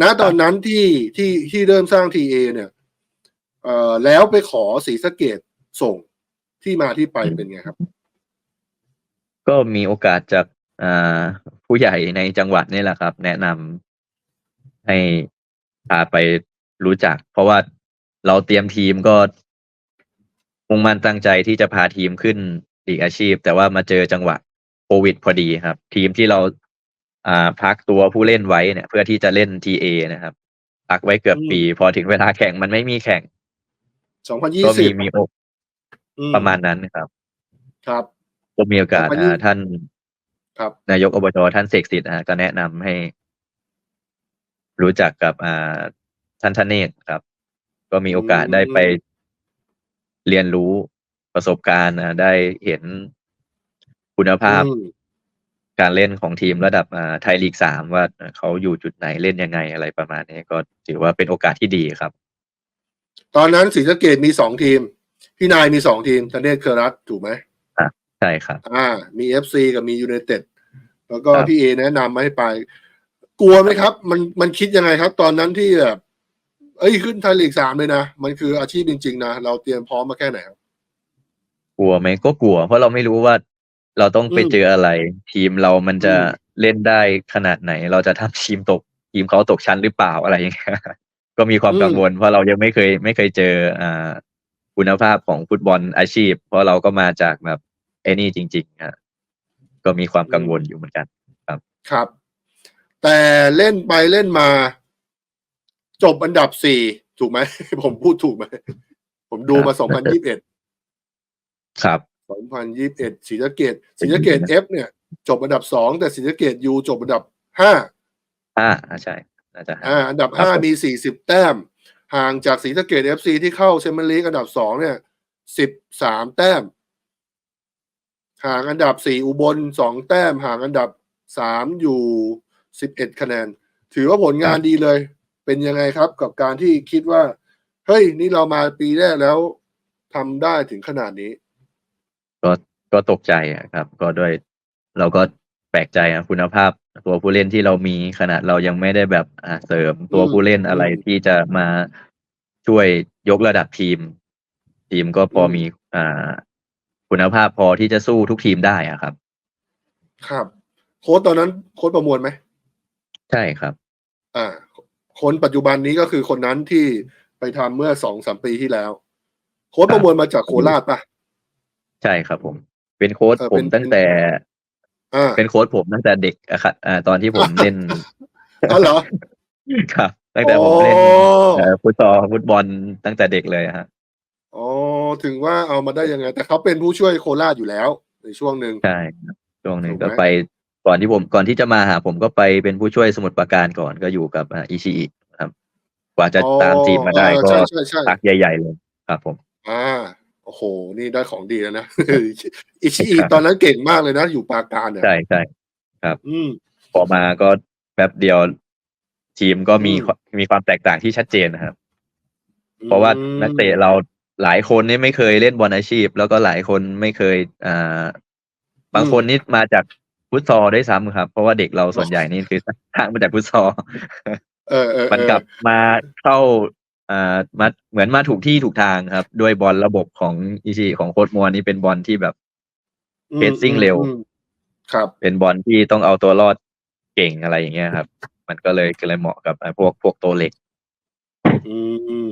ณตอนนั้นที่ที่ที่เริ่มสร้างทีเอเนี่ยเอ่อแล้วไปขอสีสะเกตส่งที่มาที่ไปเป็นไงครับ ก็มีโอกาสจากอ่าผู้ใหญ่ในจังหวัดนี่แหละครับ แนะนำให้พาไปรู้จัก เพราะว่าเราเตรียมทีมก็มุ่งมั่นตั้งใจที่จะพาทีมขึ้นลีกอาชีพ แต่ว่ามาเจอจังหวะโควิดพอดีครับ ทีมที่เรา อ่าพักตัวผู้เล่นไว้เนี่ยเพื่อที่จะเล่นทีเอนะครับ พักไว้เกือบปี พอถึงเวลาแข่งมันไม่มีแข่งสองพันยี่ก็สิมีบมีโอกประมาณนั้นครับครับ ก็มีโอกาส2020อ่าท่านครับ นายกอบจท่านเสกสิทธิ์อะก็แนะนำให้ รู้จักกับอ่าท่านทเนศครับ ก็มีโอกาสได้ไปเรียนรู้ประสบการณ์อะได้เห็นคุณภาพอืม การเล่นของทีมระดับอ่าไทยลีกสามว่าเขาอยู่จุดไหนเล่นยังไงอะไรประมาณนี้ก็ถือว่าเป็นโอกาสที่ดีครับ ตอนนั้นศรีสะเกดมีสองทีม พี่นายมีสองทีมธเนศเคอรัตถูกไหมใช่ครับ อ่า มีเอฟซีกับมียู i นเต็ดแล้วก็ครับพี่เอแนะนำมาให้ไป กลัวไหมครับ มันมันคิดยังไงครับ ตอนนั้นที่แบบเอ้ยขึ้นไทยลีกสามเลยนะ มันคืออาชีพจริง ๆ นะ เราเตรียมพร้อมมาแค่ไหนครับกลัวไหมก็กลัว เพราะเราไม่รู้ว่า เราต้องไปอืมเจออะไร ทีมเรามันจะอืมเล่นได้ขนาดไหน เราจะทำทีมตก ทีมเขาตกชั้นหรือเปล่าอะไรอย่างเงี้ยก็มีความกังวล เพราะเรายังไม่เคยไม่เคยเจออ่าคุณภาพของฟุตบอลอาชีพ เพราะเราก็มาจากแบบไอ้นี่จริงๆฮะก็มีความกังวลอยู่เหมือนกัน ครับแต่เล่นไปเล่นมา จบอันดับสี่ถูกไหม ผมพูดถูกไหมผมดูมาสองพันยี่สิบเอ็ดครับ สองพันยี่สิบเอ็ดศรีสะเกดศรีสะเกดเอฟเนี่ย จบอันดับสองแต่ศรีสะเกดยูจบอันดับห้าอ่าใช่น่าจะอ่าอันดับครับห้าผมมีสี่สิบแต้ม ห่างจากศรีสะเกดเอฟซีที่เข้าแชมเปี้ยนลีกอันดับสองเนี่ยสิบสามแต้ม ห่างอันดับสี่อุบลสองแต้ม ห่างอันดับสามอยู่สิบเอ็ดคะแนน ถือว่าผลงานดีเลย เป็นยังไงครับกับการที่คิดว่า เฮ้ย นี่เรามาปีแรกแล้วทำได้ถึงขนาดนี้ ก็ก็ตกใจอะครับ ก็ด้วยเราก็แปลกใจอะคุณภาพ ตัวผู้เล่นที่เรามีขนาดเรายังไม่ได้แบบอ่าเสริมตัวอืมผู้เล่นอะไรอืมที่จะมาช่วยยกระดับทีม ทีมก็พออมมีอ่าคุณภาพพอที่จะสู้ทุกทีมได้อะครับ ครับ โค้ดตอนนั้นโค้ดประมวลไหมใช่ครับ อ่า คนปัจจุบันนี้ก็คือคนนั้นที่ไปทำเมื่อสองสามปีที่แล้ว โค้ดประมวลมาจากโคราชปะ ใช่ครับผม เป็นโค้ชเออผเป็มนตั้งแต่อ่าเป็นโค้ชผมตั้งแต่เด็กอะครับอ่าตอนที่ผมเล่นอ๋อเหรอครับ ตั้งแต่ผมเล่นอ๋อเอ่อฟุตซอลฟุตบอลตั้งแต่เด็กเลยฮะอ๋อถึงว่าเอามาได้ยังไง แต่เขาเป็นผู้ช่วยโคราชอยู่แล้ว ในช่วงหนึ่งใช่ครับช่วงหนึ่งถูกไหมก็ไปก่อนที่ผมก่อนที่จะมาหาผมก็ไปเป็นผู้ช่วยสมุทรปราการก่อนก็อยู่กับอิชิอิครับ กว่าจะอ๋อตามทีมมาได้เออก็ใช่ใช่ใช่พักใหญ่ ๆ เลยครับผม อ่า โอ้โห นี่ได้ของดีแล้วนะ อิชิอิตอนนั้นเก่งมากเลยนะ อยู่ปราการเนี่ย ใช่ใช่อืมพอมาก็แป๊บเดียว ทีมก็มีอืมมีความแตกต่างที่ชัดเจนนะครับ เพราะว่านักเตะเราหลายคนนี่ไม่เคยเล่นบอลอาชีพ แล้วก็หลายคนไม่เคย อ่า บางคนนี่มาจากฟุตซอลได้วยซ้ำครับ เพราะว่าเด็กเราส่วนใหญ่นี่คือทางมาจากฟุตซอลเออเออมันกลับมาเข้า อ่ามาเหมือนมาถูกที่ถูกทางครับ ด้วยบอลระบบของอีซีของโค้ดมัวนี่เป็นบอลที่แบบอืม pacing เร็วอืมครับ เป็นบอลที่ต้องเอาตัวรอดเก่งอะไรอย่างเงี้ยครับ มันก็เลยก็เลยเหมาะกับอ่าพวกพวกตัวเล็ก อืม